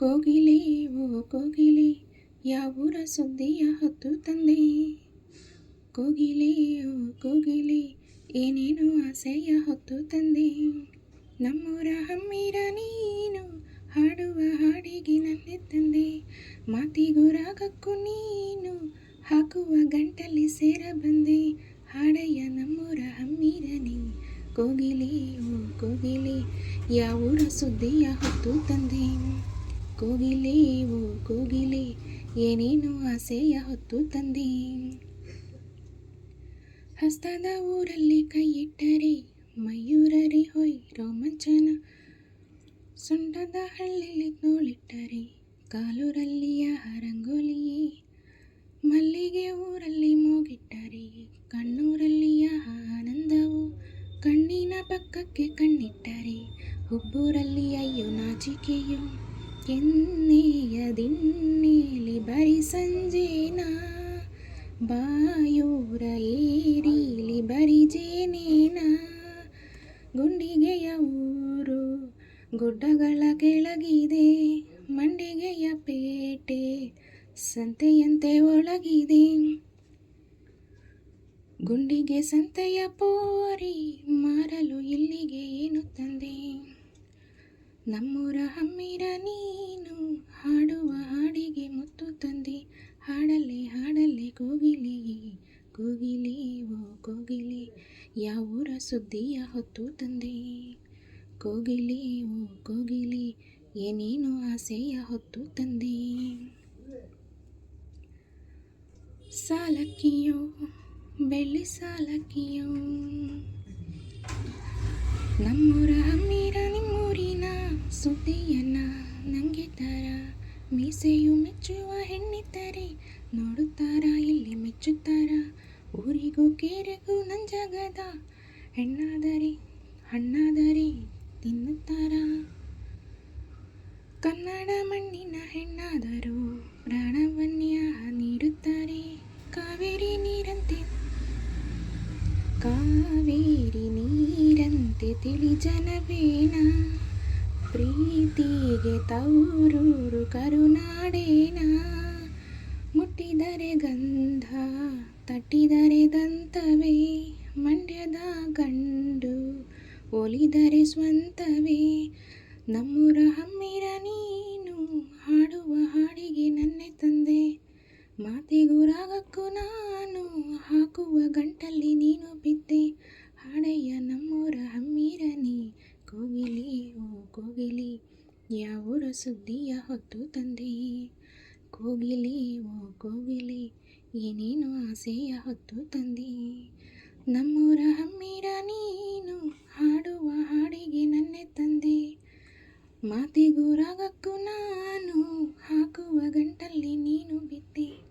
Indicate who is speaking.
Speaker 1: ಕೋಗಿಲೆ, ಓ ಕೋಗಿಲೆ, ಯಾವೂರ ಸುದ್ದಿಯ ಹೊತ್ತು ತಂದೆ? ಕೋಗಿಲೆ, ಓ ಕೋಗಿಲೆ, ಏನೇನು ಆಸೆಯ ಹೊತ್ತು ತಂದೆ? ನಮ್ಮೂರ ಹಮ್ಮಿರ ನೀನು, ಹಾಡುವ ಹಾಡಿಗೆ ನನ್ನೆ ತಂದೆ. ಮಾತಿಗೂ ರಾಗಕ್ಕೂ ನೀನು, ಹಾಕುವ ಗಂಟಲ್ಲಿ ಸೇರ ಬಂದೆ. ಹಾಡಯ್ಯ, ನಮ್ಮೂರ ಹಮ್ಮಿರ ನೀ. ಕೋಗಿಲೆ, ಓ ಕೋಗಿಲೆ, ಯಾವೂರ ಸುದ್ದಿಯ ಹೊತ್ತು ತಂದೆ? ಕೋಗಿಲೆ, ಓ ಕೋಗಿಲೆ, ಏನೇನು ಆಸೆಯ ಹೊತ್ತು ತಂದೆ. ಹಸ್ತದ ಊರಲ್ಲಿ ಕೈಯಿಟ್ಟರೆ ಮಯೂರರಿ ಹೊಯ್ ರೋಮಂಚನ. ಸುಂಡದ ಹಳ್ಳಿಲಿ ತೋಳಿಟ್ಟರೆ ಕಾಲೂರಲ್ಲಿಯ ರಂಗೋಲಿಯೇ ಮಲ್ಲಿಗೆ ಊರಲ್ಲಿ ಮೂಗಿಟ್ಟರೆ ಕಣ್ಣೂರಲ್ಲಿಯ ಆನಂದವು. ಕಣ್ಣಿನ ಪಕ್ಕಕ್ಕೆ ಕಣ್ಣಿಟ್ಟರೆ ಹುಬ್ಬೂರಲ್ಲಿ ಅಯ್ಯೋ ನಾಚಿಕೆಯು. ದಿನ್ನೇಲಿ ಬರಿ ಸಂಜೇನ? ಬಾಯೂರ ಏರಿಲಿ ಬರಿ ಜೇನೇನ? ಗುಂಡಿಗೆಯ ಊರು ಗುಡ್ಡಗಳ ಕೆಳಗಿದೆ, ಮಂಡಿಗೆಯ ಪೇಟೆ ಸಂತೆಯಂತೆ ಒಳಗಿದೆ. ಗುಂಡಿಗೆ ಸಂತೆಯ ಪೋರಿ ಮಾರಲು ಇಲ್ಲಿಗೆ ಏನು ತಂದೆ? ನಮ್ಮೂರ ಹಮ್ಮಿರ ನೀನು ಹಾಡುವ ಹಾಡಿಗೆ ಮುತ್ತು ತಂದೆ. ಹಾಡಲೆ ಹಾಡಲೆ ಕೋಗಿಲೆ ಕೋಗಿಲೆ, ಓ ಕೋಗಿಲೆ. ಯಾವೂರ ಸುದ್ದಿಯ ಹೊತ್ತು ತಂದೆ? ಕೋಗಿಲೆ, ಓ ಕೋಗಿಲೆ, ಏನೇನು ಆಸೆಯ ಹೊತ್ತು ತಂದೆ? ಸಾಲಕ್ಕಿಯೋ, ಬೆಳ್ಳಿ ಸಾಲಕ್ಕಿಯೋ. ನಮ್ಮೂರ ಹಮ್ಮಿರ ನಿಮ್ಮೂರಿನ ಸುದ್ದಿಯನ್ನ ನಂಗೆ ತರ. ಮೀಸೆಯು ಮೆಚ್ಚುವ ಹೆಣ್ಣಿದ್ದರೆ ನೋಡುತ್ತಾರ, ಇಲ್ಲಿ ಮೆಚ್ಚುತ್ತಾರ. ಊರಿಗೂ ಕೇರೆಗೂ ನಂಜಗದ ಹೆಣ್ಣಾದರೆ, ಹಣ್ಣಾದರೆ ತಿನ್ನುತ್ತಾರ. ಕನ್ನಡ ಮಣ್ಣಿನ ಹೆಣ್ಣಾದರೂ ಪ್ರಾಣವನ್ಯ ನೀಡುತ್ತಾರೆ. ಕಾವೇರಿ ನೀರಂತೆ ಕಾವೇರಿ ನೀರಂತೆ ತಿಳಿ ಜನವೇನ ಪ್ರೀತಿಗೆ ತವರೂರು ಕರುನಾಡೇನ? ಮುಟ್ಟಿದರೆ ಗಂಧ, ತಟ್ಟಿದರೆ ದಂತವೇ? ಮಂಡ್ಯದ ಗಂಡು ಒಲಿದರೆ ಸ್ವಂತವೇ? ನಮ್ಮೂರ ಹಮ್ಮಿರ ನೀನು ಹಾಡುವ ಹಾಡಿಗೆ ನನ್ನೆ ತಂದೆ. ಮಾತಿಗೂ ರಾಗಕ್ಕೂ ನಾನು ಹಾಕುವ ಗಂಟಲ್ಲಿ ನೀನು ಬಿದ್ದೆ. ಹಾಡಯ್ಯ ನಮ್ಮೂರ ಯಾವೂರ ಸುದ್ದಿಯ ಹೊತ್ತು ತಂದೆ? ಕೋಗಿಲಿ, ಓ ಕೋಗಿಲೆ, ಏನೇನು ಆಸೆಯ ಹೊತ್ತು ತಂದೆ? ನಮ್ಮೂರ ಹಮ್ಮೀರ ನೀನು ಹಾಡುವ ಹಾಡಿಗೆ ನನ್ನೆ ತಂದೆ. ಮಾತಿಗೂ ರಾಗಕ್ಕೂ ನಾನು ಹಾಕುವ ಗಂಟಲ್ಲಿ ನೀನು ಬಿದ್ದೆ.